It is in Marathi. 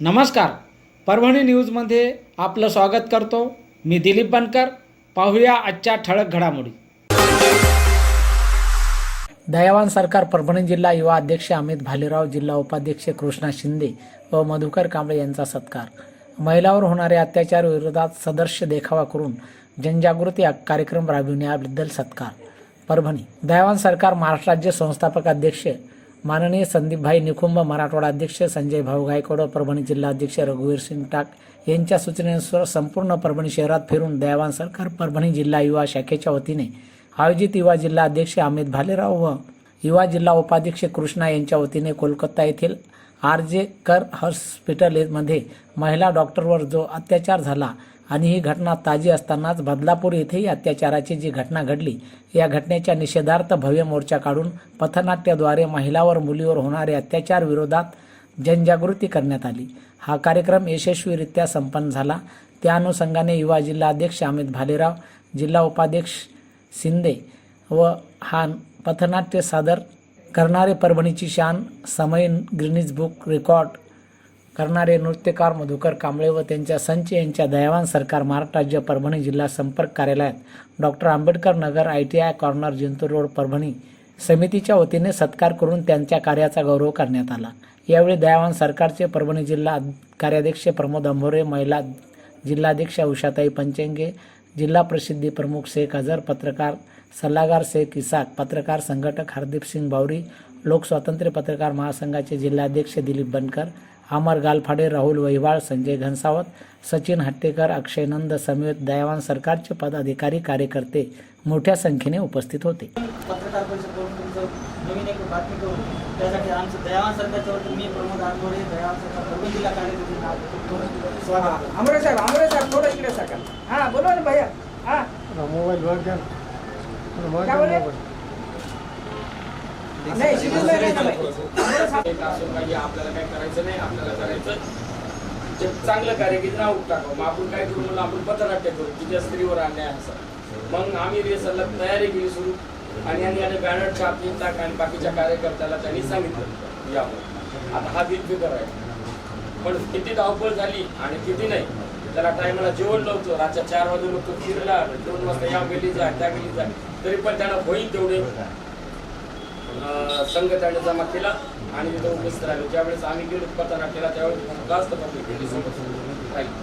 नमस्कार. परभणी न्यूजमध्ये आपलं स्वागत करतो. मी दिलीप बनकर. पाहूया आजच्या ठळक घडामोडी. दयावान सरकार परभणी जिल्हा युवा अध्यक्ष अमित भालेराव जिल्हा उपाध्यक्ष कृष्णा शिंदे व मधुकर कांबळे यांचा सत्कार. महिलावर होणारे अत्याचार विरोधात सदर्श देखावा करून जनजागृती कार्यक्रम राबविण्याबद्दल सत्कार. परभणी. दयावान सरकार महाराष्ट्र राज्य संस्थापक अध्यक्ष माननीय संदीपभाई निकुंभ मराठवाडा अध्यक्ष संजय भाऊ गायकवाड परभणी जिल्हाध्यक्ष रघुवीर सिंग टाक यांच्या सूचनेनुसार संपूर्ण परभणी शहरात फिरून दयावान सरकार परभणी जिल्हा युवा शाखेच्या वतीने आयोजित युवा जिल्हा अध्यक्ष अमित भालेराव व युवा जिल्हा उपाध्यक्ष कृष्णा यांच्या वतीने कोलकाता येथील आर जे कर हॉस्पिटलमध्ये महिला डॉक्टरवर जो अत्याचार झाला आणि ही घटना ताजी असतानाच बदलापूर येथेही अत्याचाराची जी घटना घडली या घटनेच्या निषेधार्थ भव्य मोर्चा काढून पथनाट्याद्वारे महिलावर मुलीवर होणारे अत्याचार विरोधात जनजागृती करण्यात आली. हा कार्यक्रम यशस्वीरित्या संपन्न झाला. त्या अनुषंगाने युवा जिल्हाध्यक्ष अमित भालेराव जिल्हा उपाध्यक्ष शिंदे व हा पथनाट्य सादर करणारे परभणीची शान समय ग्रीनिज बुक रेकॉर्ड करणारे नृत्यकार मधुकर कांबळे व त्यांच्या संच यांच्या दयावान सरकार महाराष्ट्र राज्य परभणी जिल्हा संपर्क कार्यालयात doctor Ambedkar Nagar I T I corner Jintur road Parbhani समितीच्या वतीने सत्कार करून त्यांच्या कार्याचा गौरव करण्यात आला. यावेळी दयावान सरकारचे परभणी जिल्हा कार्याध्यक्ष प्रमोद अंभोरे महिला जिल्हाध्यक्ष उषाताई पंचेंगे जिल्हा प्रसिद्धी प्रमुख शेख अझर पत्रकार सल्लागार शेख इसाक पत्रकार संघटक हरदीप सिंग बावरी लोकस्वातंत्र्य पत्रकार महासंघाचे जिल्हाध्यक्ष दिलीप बनकर अमर गालफाडे राहुल वहिवाळ संजय घनसावत सचिन हट्टेकर अक्षयनंद समेत दयावान सरकारचे पदाधिकारी कार्यकर्ते मोठ्या संख्येने उपस्थित होते. पत्रकार परिषद करून तुमचं नवीन एक बातमी त्यासाठी आमचं दयावान सरकारच्या वतीने मी प्रमोद आठवडे दयावान सरकार परभणी जिल्हा कार्यकर्ते अमरे साहेब अमरे साहेब थोडं इकडे सका हा बोलवा ना भैया. हा. मोबाईल वर द्या काय बोलले? नाही शिकून नाही घेणार नाही. अमरे साहेब एक असून काही आपल्याला काय करायचं नाही आपल्याला करायचं जे चांगलं कार्य की नाव टाकावं. मग आपण काय करू म्हणून आपण पथनाट्य करू. तिच्या स्त्रीवर अन्याय असं. मग आम्ही रिहर्सलला तयारी केली सुरू. आणि यांनी याने बॅनर छापली टाक आणि बाकीच्या कार्यकर्त्याला त्यांनी सांगितलं. यावं आता हा बिनफिकर आहे. पण किती धावपळ झाली आणि किती नाही त्याला टायमाला जेवण लावतो रातच्या चार वाजून तो फिरला. दोन वाजता या गेली जा त्या गेली जा. तरी पण त्याला होईल तेवढे. संघ त्याने जमा केला आणि तिथं उपस्थित राहिलो. ज्यावेळेस आम्ही गेलो पथनाट्याला त्यावेळेस जास्त पब्लिक राहिली.